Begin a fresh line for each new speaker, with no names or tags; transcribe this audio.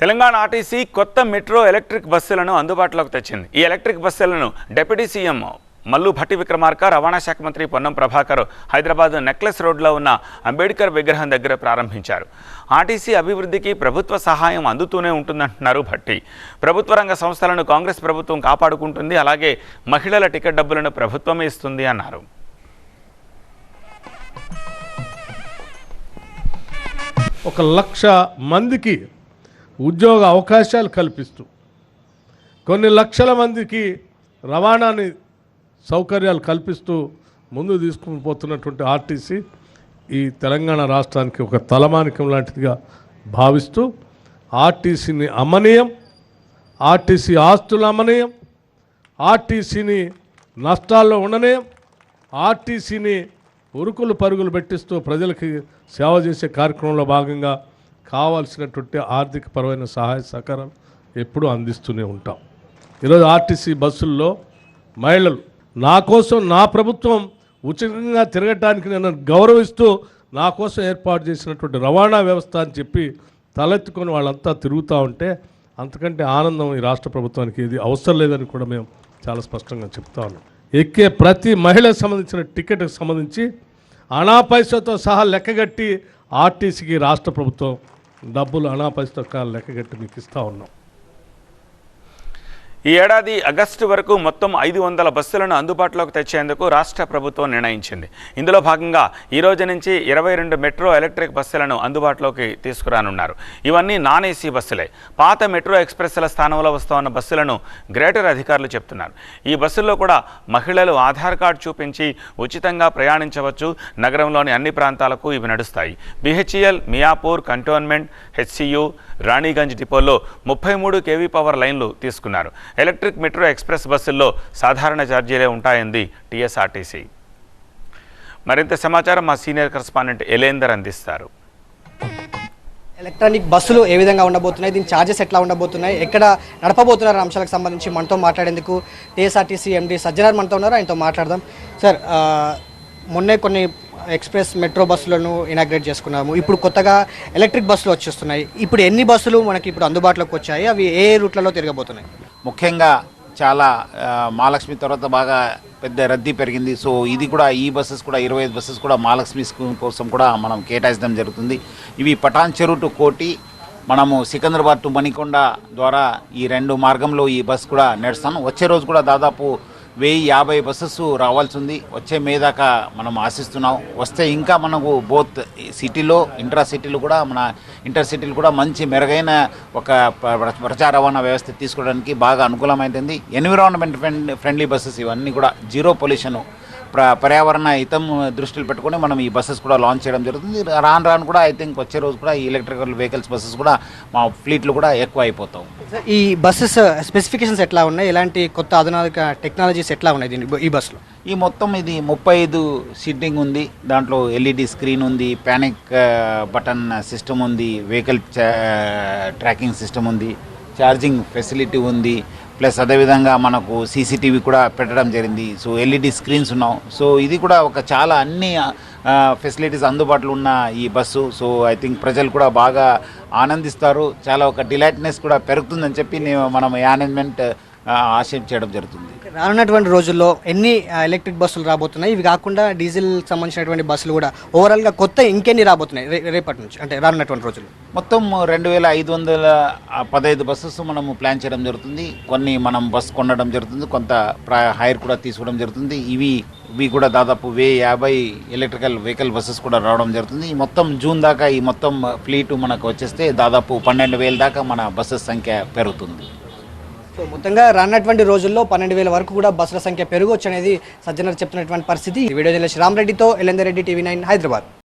Telangana RTC కొత్త metro electric బస్సులను అందుబాటులోకి తెచ్చింది. ఈ ఎలక్ట్రిక్ బస్సులను డిప్యూటీ సీఎం మల్లు భట్టి విక్రమార్క రవాణా శాఖ మంత్రి పొన్నం ప్రభాకర్ హైదరాబాద్ నెక్లెస్ రోడ్లో ఉన్న అంబేద్కర్ విగ్రహం దగ్గర ప్రారంభించారు. ఆర్టీసీ అభివృద్ధికి ప్రభుత్వ సహాయం అందుతూనే ఉంటుందంటున్నారు భట్టి. ప్రభుత్వ రంగ సంస్థలను కాంగ్రెస్ ప్రభుత్వం కాపాడుకుంటుంది అలాగే మహిళల టికెట్ డబ్బులను ప్రభుత్వమే ఇస్తుంది అన్నారు.
ఒక లక్ష మందికి ఉద్యోగ అవకాశాలు కల్పిస్తూ కొన్ని లక్షల మందికి రవాణాని సౌకర్యాలు కల్పిస్తూ ముందు తీసుకుని పోతున్నటువంటి ఆర్టీసీ ఈ తెలంగాణ రాష్ట్రానికి ఒక తలమానికం లాంటిదిగా భావిస్తూ ఆర్టీసీని అమ్మనీయం ఆర్టీసీ ఆస్తులు అమ్మనీయం ఆర్టీసీని నష్టాల్లో ఉండనీయం ఆర్టీసీని ఉరుకులు పరుగులు పెట్టిస్తూ ప్రజలకి సేవ చేసే కార్యక్రమంలో భాగంగా కావాల్సినటువంటి ఆర్థిక పరమైన సహాయ సహకారాలు ఎప్పుడూ అందిస్తూనే ఉంటాం. ఈరోజు ఆర్టీసీ బస్సుల్లో మహిళలు నా కోసం నా ప్రభుత్వం ఉచితంగా తిరగటానికి నేను గౌరవిస్తూ నా కోసం ఏర్పాటు చేసినటువంటి రవాణా వ్యవస్థ అని చెప్పి తలెత్తుకొని వాళ్ళంతా తిరుగుతూ ఉంటే అంతకంటే ఆనందం ఈ రాష్ట్ర ప్రభుత్వానికి. ఇది అవసరం లేదని కూడా మేము చాలా స్పష్టంగా చెప్తా ఉన్నాం. ఎక్కే ప్రతి మహిళకు సంబంధించిన టికెట్కి సంబంధించి అనాపైసతో సహా లెక్కగట్టి ఆర్టీసీకి రాష్ట్ర ప్రభుత్వం డబ్బులు అనాపరిస్తకాలు లెక్కగట్టి మీకు ఇస్తూ ఉన్నాం.
ఈ ఏడాది ఆగస్టు వరకు మొత్తం ఐదు వందల బస్సులను అందుబాటులోకి తెచ్చేందుకు రాష్ట్ర ప్రభుత్వం నిర్ణయించింది. ఇందులో భాగంగా ఈ రోజు నుంచి ఇరవై రెండు మెట్రో ఎలక్ట్రిక్ బస్సులను అందుబాటులోకి తీసుకురానున్నారు. ఇవన్నీ నాన్ ఏసీ బస్సులే. పాత మెట్రో ఎక్స్ప్రెస్ల స్థానంలో వస్తున్న బస్సులను గ్రేటర్ అధికారులు చెప్తున్నారు. ఈ బస్సుల్లో కూడా మహిళలు ఆధార్ కార్డు చూపించి ఉచితంగా ప్రయాణించవచ్చు. నగరంలోని అన్ని ప్రాంతాలకు ఇవి నడుస్తాయి. BHEL Miyapur cantonment HCU Raniganj డిపోల్లో ముప్పై మూడు కేవీ పవర్ లైన్లు తీసుకున్నారు. ఎలక్ట్రిక్ మెట్రో ఎక్స్ప్రెస్ బస్సుల్లో సాధారణ ఛార్జీలే ఉంటాయంది టీఎస్ఆర్టీసీ. మరింత సమాచారం మా సీనియర్ కరస్పాండెంట్ ఎలేందర్ అందిస్తారు.
ఎలక్ట్రానిక్ బస్సులు ఏ విధంగా ఉండబోతున్నాయి? దీని ఛార్జెస్ ఎట్లా ఉండబోతున్నాయి? ఎక్కడ నడపబోతున్నారు అంశాలకు సంబంధించి మనతో మాట్లాడేందుకు టీఎస్ఆర్టీసీ ఎండి సజ్జనార్ మనతో ఉన్నారు. ఆయనతో మాట్లాడదాం. సార్ మొన్నే కొన్ని ఎక్స్ప్రెస్ మెట్రో బస్సులను ఇనాగ్రేట్ చేసుకున్నాము. ఇప్పుడు కొత్తగా ఎలక్ట్రిక్ బస్సులు వచ్చేస్తున్నాయి. ఇప్పుడు ఎన్ని బస్సులు మనకి ఇప్పుడు అందుబాటులోకి వచ్చాయి? అవి ఏ రూట్లలో తిరగబోతున్నాయి?
ముఖ్యంగా చాలా మహాలక్ష్మి తర్వాత బాగా పెద్ద రద్దీ పెరిగింది. సో ఇది కూడా ఈ బస్సెస్ కూడా ఇరవై ఐదు బస్సెస్ కూడా మహాలక్ష్మి స్కూల్ కోసం కూడా మనం కేటాయించడం జరుగుతుంది. ఇవి పటాన్ చెరువు టు కోటి మనము సికింద్రాబాద్ టు మణికొండ ద్వారా ఈ రెండు మార్గంలో ఈ బస్ కూడా నడుస్తాను. వచ్చే రోజు కూడా దాదాపు వెయ్యి యాభై బస్సెస్ రావాల్సి ఉంది వచ్చే మే దాకా మనం ఆశిస్తున్నాం. వస్తే ఇంకా మనకు బోత్ సిటీలో ఇంట్రా సిటీలు కూడా మన ఇంటర్ సిటీలు కూడా మంచి మెరుగైన ఒక ప్రచార రవాణా వ్యవస్థ తీసుకోవడానికి బాగా అనుకూలమైంది. ఎన్విరాన్మెంట్ ఫ్రెండ్ ఫ్రెండ్లీ బస్సెస్ ఇవన్నీ కూడా జీరో పొల్యూషన్ ప్ర పర్యావరణ హితం దృష్టిలో పెట్టుకొని మనం ఈ బస్సెస్ కూడా లాంచ్ చేయడం జరుగుతుంది. రాను రాను కూడా ఐ థింక్ వచ్చే రోజు కూడా ఈ ఎలక్ట్రికల్ వెహికల్స్ బస్సెస్ కూడా మా ఫ్లీట్లు కూడా ఎక్కువ అయిపోతాం.
ఈ బస్సెస్ స్పెసిఫికేషన్స్ ఎట్లా ఉన్నాయి? ఎలాంటి కొత్త ఆధునిక టెక్నాలజీస్ ఎట్లా ఉన్నాయి దీని ఈ బస్సులో?
ఈ మొత్తం ఇది ముప్పై ఐదు సీటింగ్ ఉంది. దాంట్లో ఎల్ఈడి స్క్రీన్ ఉంది ప్యానిక్ బటన్ సిస్టమ్ ఉంది వెహికల్ ట్రాకింగ్ సిస్టమ్ ఉంది ఛార్జింగ్ ఫెసిలిటీ ఉంది ప్లస్ అదేవిధంగా మనకు సీసీటీవీ కూడా పెట్టడం జరిగింది. సో ఎల్ఈడి స్క్రీన్స్ ఉన్నాం. సో ఇది కూడా ఒక చాలా అన్ని ఫెసిలిటీస్ అందుబాటులో ఉన్న ఈ బస్సు. సో ఐ థింక్ ప్రజలు కూడా బాగా ఆనందిస్తారు. చాలా ఒక డిలైట్నెస్ కూడా పెరుగుతుందని చెప్పి నేను మనం మేనేజ్మెంట్ ఆశించడం జరుగుతుంది.
రానున్నటువంటి రోజుల్లో ఎన్ని ఎలక్ట్రిక్ బస్సులు రాబోతున్నాయి? ఇవి కాకుండా డీజిల్ సంబంధించినటువంటి బస్సులు కూడా ఓవరాల్గా కొత్త ఇంకెన్ని రాబోతున్నాయి? రేపటి నుంచి అంటే రానున్నటువంటి రోజుల్లో.
మొత్తం రెండు వేల ఐదు వందల పదహైదు బస్సెస్ మనము ప్లాన్ చేయడం జరుగుతుంది. కొన్ని మనం బస్ కొనడం జరుగుతుంది. కొంత ప్ర- హైర్ కూడా తీసుకోవడం జరుగుతుంది. ఇవి ఇవి కూడా దాదాపు వే యాభై ఎలక్ట్రికల్ వెహికల్ బస్సెస్ కూడా రావడం జరుగుతుంది. ఈ మొత్తం జూన్ దాకా ఈ మొత్తం ఫ్లీట్ మనకు వచ్చేస్తే దాదాపు పన్నెండు వేల దాకా మన బస్సెస్ సంఖ్య పెరుగుతుంది.
సో మొత్తంగా రానటువంటి రోజుల్లో పన్నెండు వేల వరకు కూడా బస్సుల సంఖ్య పెరగవచ్చు అనేది సజ్జనర్ చెప్తున్నటువంటి పరిస్థితి. ఈ వీడియో జిల్లా రామరెడ్డితో ఎల్ఎందర్ టీవీ నైన్ హైదరాబాద్.